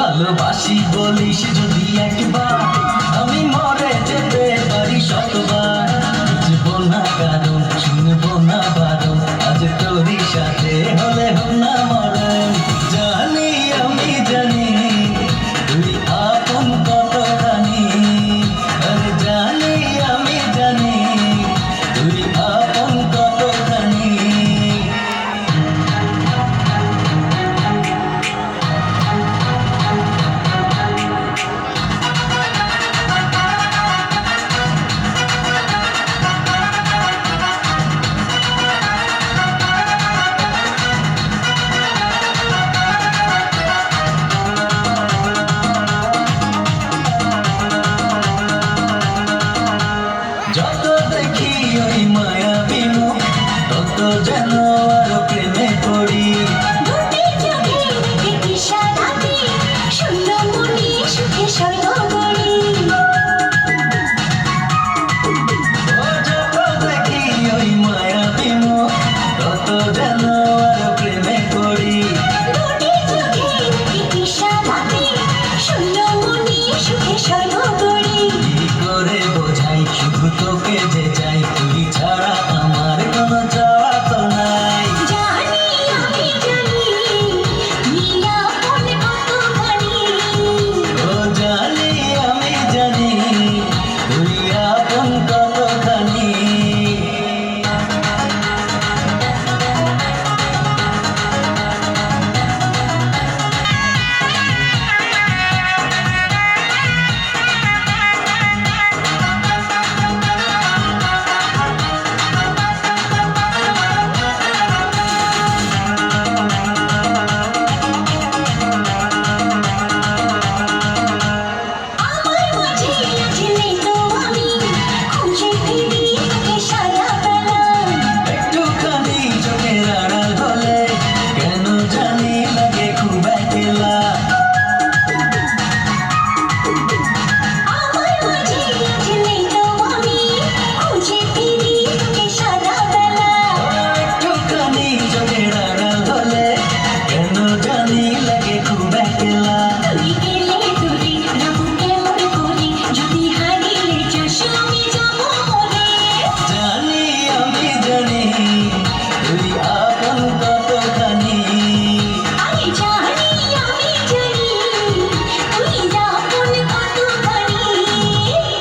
ভালোবাসি বলিস যদি একবার আমি মরে যেতে পারি শতবার।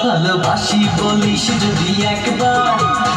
ভালোবাসি বলিস যদি একবার।